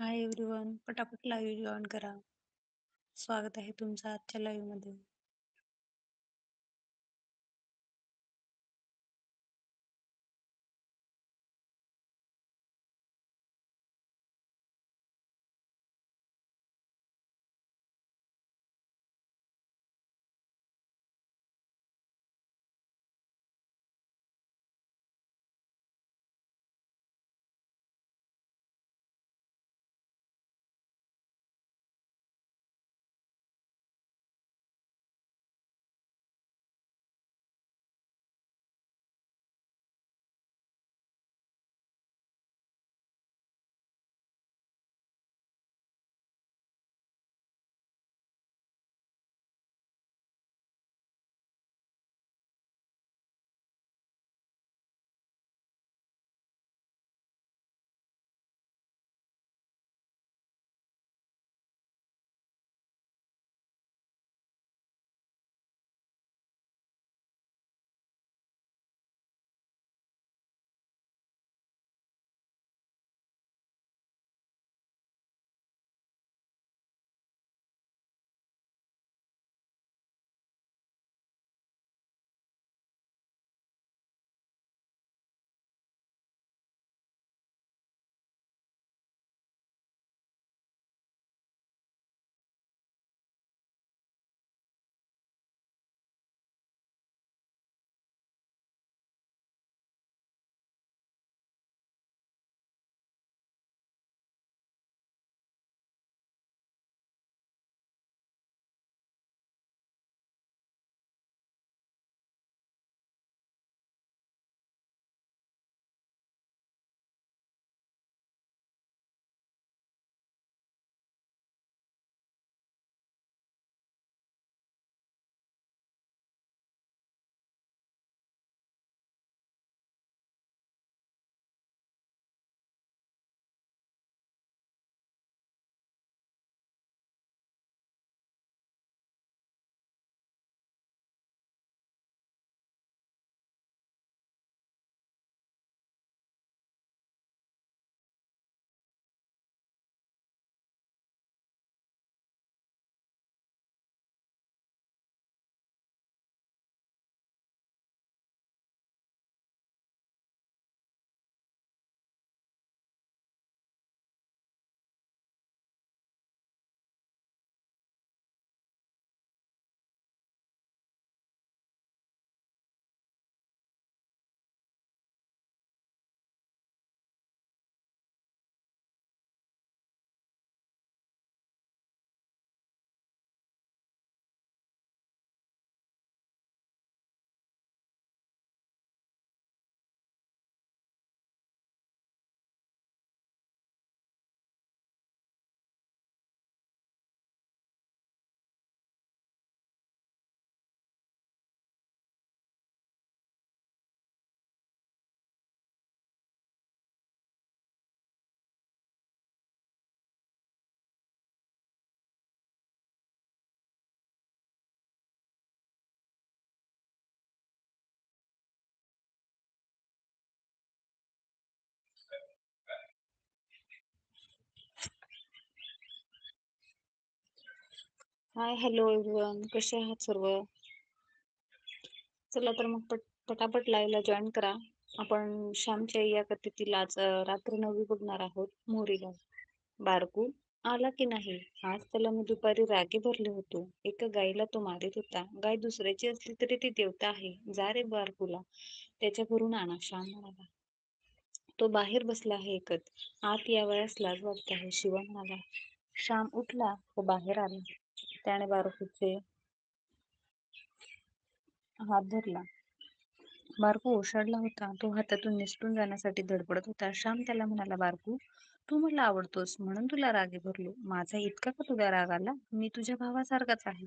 हाय everyone पटापट live join करा. स्वागत आहे तुमचं आजच्या लाईव्हमध्ये हाय हॅलो एव्हरीवन. कसे आहात सर्व? चला तर मग पट पटापट लाईव्हला जॉईन करा. आपण श्यामच्या या कथेतील आज रात्र नवी बघणार आहोत. मोरीला. बारकू आला की नाही? आज त्याला मी दुपारी रागे भरले होतो. एका गाईला तो मारित होता. गाय दुसऱ्याची असली तरी ती देवता आहे. जा रे बारकूला. त्याच्या घरून आणा. श्याम म्हणाला. तो बाहेर बसला आहे एकत आत यावयास लाज वाटते आहे. शिवा म्हणाला. श्याम उठला व बाहेर आला. त्याने बारकूचे हात धरला. बारकू ओशाडला होता. तो हातातून निसटून जाण्यासाठी धडपडत होता. श्याम त्याला म्हणाला बारकू तू मला आवडतोस. म्हणून तुला रागे भरलो माझा इतका का तुला राग आला? मी तुझ्या भावासारखाच आहे.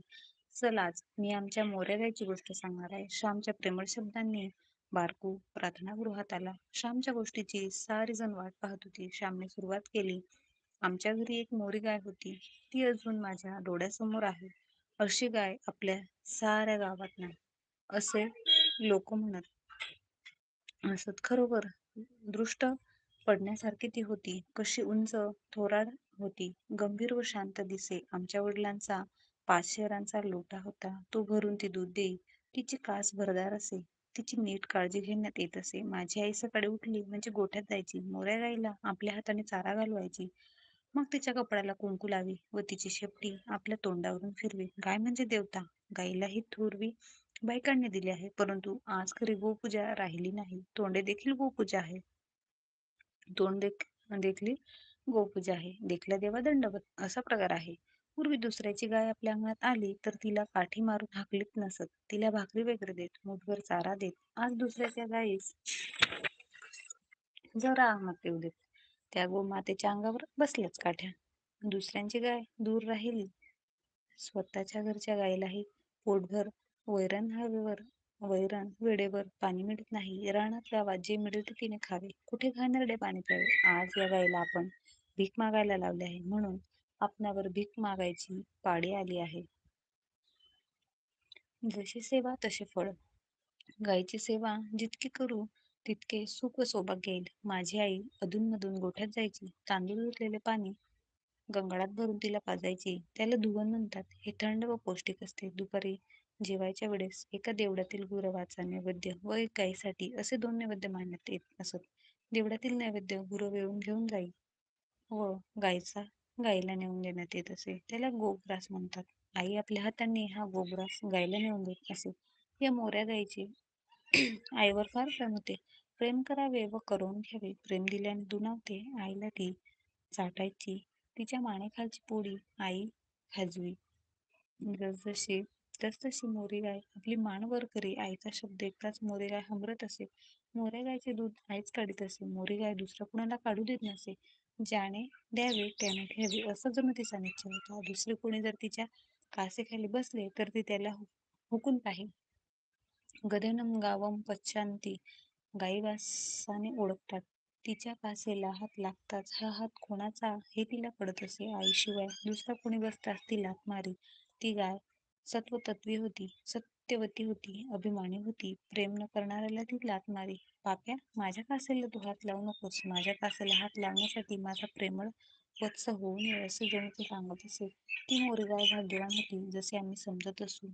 चल आज मी आमच्या मोऱ्या गोष्ट सांगणार आहे. श्यामच्या प्रेमळ शब्दांनी बारकू प्रार्थनागृहात आला. श्यामच्या गोष्टीची सारी जण वाट पाहत होती. श्यामने सुरुवात केली. आमच्या घरी एक मोरी गाय होती. ती अजून माझ्या डोळ्यासमोर आहे. अशी गाय आपल्या साऱ्या गावात नाही असे लोक म्हणत. असत. खरोबर दृष्ट पडण्यासारखी ती होती. कशी उंच थोराड होती. गंभीर व शांत दिसे. आमच्या वडिलांचा पाच शेरांचा लोटा होता. तो भरून ती दूध देई. तिची कास भरदार असे. तिची नीट काळजी घेण्यात येत असे. माझी आई सकाळी उठली. म्हणजे गोठ्यात जायची. मोऱ्या गाईला आपल्या हाताने चारा घालवायची. मग तिच्या कपड्याला कुंकू लावी व तिची शेपटी आपल्या तोंडावरून फिरवी. गाय म्हणजे देवता. गाईलाही थोरवी बायकांनी दिली आहे. परंतु आज खरी गोपूजा राहिली नाही. तोंडे देखील गोपूजा आहे. तोंड देख देखील गोपूजा आहे. देखल्या देवा दंडवत. असा प्रकार आहे. पूर्वी दुसऱ्याची गाय आपल्या अंगणात आली तर तिला काठी मारून हाकलीत नसत. तिला भाकरी वगैरे देत मुठभर चारा देत. आज दुसऱ्याच्या गायीस जरा अंगणात येऊ देत. त्या गोमातेच्या अंगावर बसल्याच काठ्या. दुसऱ्यांची गाय दूर राहिली. स्वतःच्या घरच्या गायीलाही पोटभर वैरण हवेवर वैरण वेळेवर पाणी मिळत नाही. रानात गावात जे मिळेल ते तिने खावे. कुठे घाणेरडे पाणी प्यावे? आज या गायीला आपण भीक मागायला लावले आहे. म्हणून आपणावर भीक मागायची पाळी आली आहे. जशी सेवा तसे फळ. गायीची सेवा जितकी करू तितके सुख व सौभाग्य येईल माझी आई अधूनमधून गोठ्यात जायची तांदूळ धुतलेले पाणी गंगाळात भरून तिला पाजायची. त्याला धुवन म्हणतात. हे थंड व पौष्टिक असते. दुपारी जेवायच्या वेळेस एका देवड्यातील गुरवाचा नैवेद्य व एक गायीसाठी असे दोन नैवेद्य मानण्यात येत असत देवड्यातील नैवेद्य गुरव वेळून घेऊन जाई व गायीचा गायीला नेऊन देण्यात येत असे. त्याला गोग्रास म्हणतात. आई आपल्या हातांनी हा गोग्रास गायीला नेऊन देत असे. या मोऱ्या गायीचे आईवर फार प्रेम होते. प्रेम करावे व करून घ्यावे. प्रेम दिल्याने दुनावते. आईला ती चाटायची तिच्या मानेखालची पोळी आई खाजवी. जसजशी तसतशी मोरी गाय. आपली मान वर करी. आईचा शब्द एकदाच मोरी गाय असे. मोऱ्या गायचे दूध आईच काढीत असे. मोरी गाय दुसऱ्या कुणाला काढू देत नसे. ज्याने द्यावे त्याने घ्यावे असं जणू तिचा निश्चय होता. दुसरे कोणी जर तिच्या कासेखाली बसले तर ती त्याला हु- हुकून पाहि गदनम गावम पश्चांती गाईवासाने ओळखतात. तिच्या कासेला हात लागताच हा हात कोणाचा हे तिला कळत असे. आईशिवाय दुसरा कोणी बसताच ती लात मारी ती गाय सत्वतत्वी होती. सत्यवती होती. अभिमानी होती. प्रेम न करणाऱ्याला ती लात मारी पाप्या माझ्या कासेला तू हात लावू नकोस. माझ्या कासेला हात लावण्यासाठी माझा प्रेमळ वत्स होऊ नये असे जणू ती सांगत असे. ती मोरगाय भाग्यवान होती जसे आम्ही समजत असू.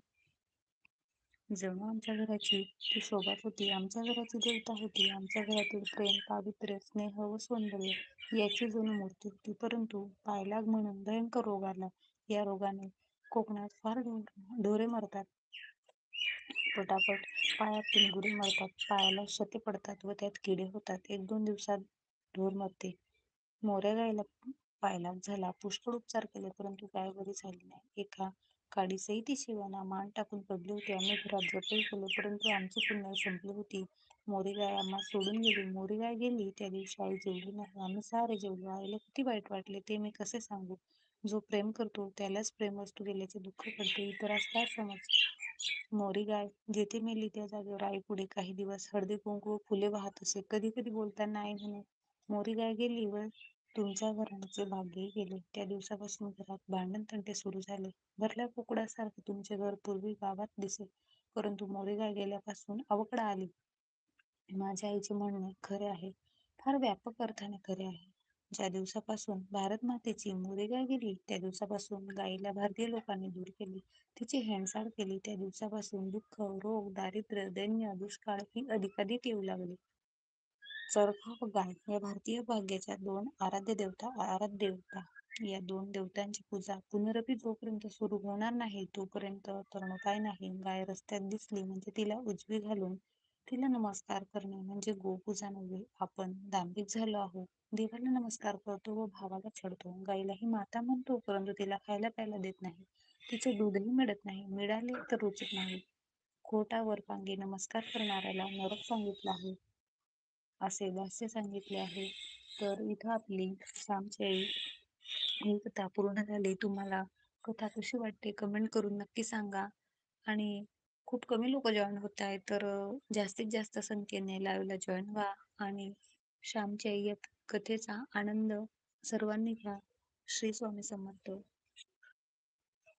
जणू आमच्या घराची ती शोभाच होती आमच्या घराची देवता होती आमच्या घरातील प्रेम पावित्र्य स्नेह व सौंदर्य याची जणू मूर्ती होती. परंतु पायलाग म्हणून भयंकर रोग आला. या रोगाने कोकणात फार ढोरे मरतात. पटापट पायात पिंगुरे मरतात. पायाला शते पडतात व त्यात किडे होतात. एक दोन दिवसात ढोर मरते. मोऱ्या गायला पायलाग झाला. पुष्कळ उपचार केले परंतु गाय बरी झाली नाही. एका काडीसही ती शिवाना मान टाकून पडली होती. आम्ही घरात जपही केलो परंतु आमची पुण्याई संपली होती. मोरी गाय आम्हा सोडून गेली. मोरी गाय गेली त्या दिवशी आई जेवली नाही. आम्ही सारे जेवलो. आईला किती वाईट वाटले ते मी कसे सांगू? जो प्रेम करतो त्यालाच प्रेम वस्तू गेल्याचे दुःख पडते. इतरास काय समज? मोरी गाय जेथे मेली त्या जागेवर आई पुढे काही दिवस हळदी कुंकू व फुले वाहत असे. कधी कधी बोलताना आई म्हणे मोरी गाय गेली व तुमच्या घराण्याचे भाग्यही गेले त्या दिवसापासून घरात भांडण तंटे सुरू झाले. भरल्या कुकडासारखे तुमचे घर पूर्वी गावात दिसे परंतु मोरेगाव गेल्यापासून अवकडा आली. माझ्या आईचे म्हणणे खरे आहे फार व्यापक अर्थाने खरे आहे. ज्या दिवसापासून भारत मातेची मोरेगाव गेली त्या दिवसापासून गायीला भारतीय लोकांनी दूर केली तिची हेणसाड केली त्या दिवसापासून दुःख रोग दारिद्र्य दैन्य दुष्काळ ही अधिकाधिक येऊ लागले. चरखा व गाय या भारतीय भाग्याच्या दोन आराध्य देवता आराध्य देवता या दोन देवतांची पूजा पुनरपी जोपर्यंत सुरू होणार नाही तोपर्यंत तरणोपाय नाही गाय रस्त्यात दिसली म्हणजे तिला उजवी घालून तिला नमस्कार करणे म्हणजे गोपूजा नव्हे आपण दांभिक झालो आहोत. देवाला नमस्कार करतो व भावाला छडतो गाईलाही माता म्हणतो परंतु तिला खायला प्यायला देत नाही. तिचे दूधही मिळत नाही मिळाले तर रुचत नाही. खोटावर पांगे नमस्कार करणाऱ्याला नरक सांगितला आहे. असे दास्य सांगितले आहे. तर इथं आपली सामचेळी ही कथा पूर्ण झाली. तुम्हाला कथा कशी वाटते कमेंट करून नक्की सांगा. आणि खूप कमी लोक जॉईन होत आहेत तर जास्तीत जास्त संख्येने लाईव्हला जॉईन व्हा. आणि श्यामच्या या कथेचा आनंद सर्वांनी घ्या. श्री स्वामी समर्थ.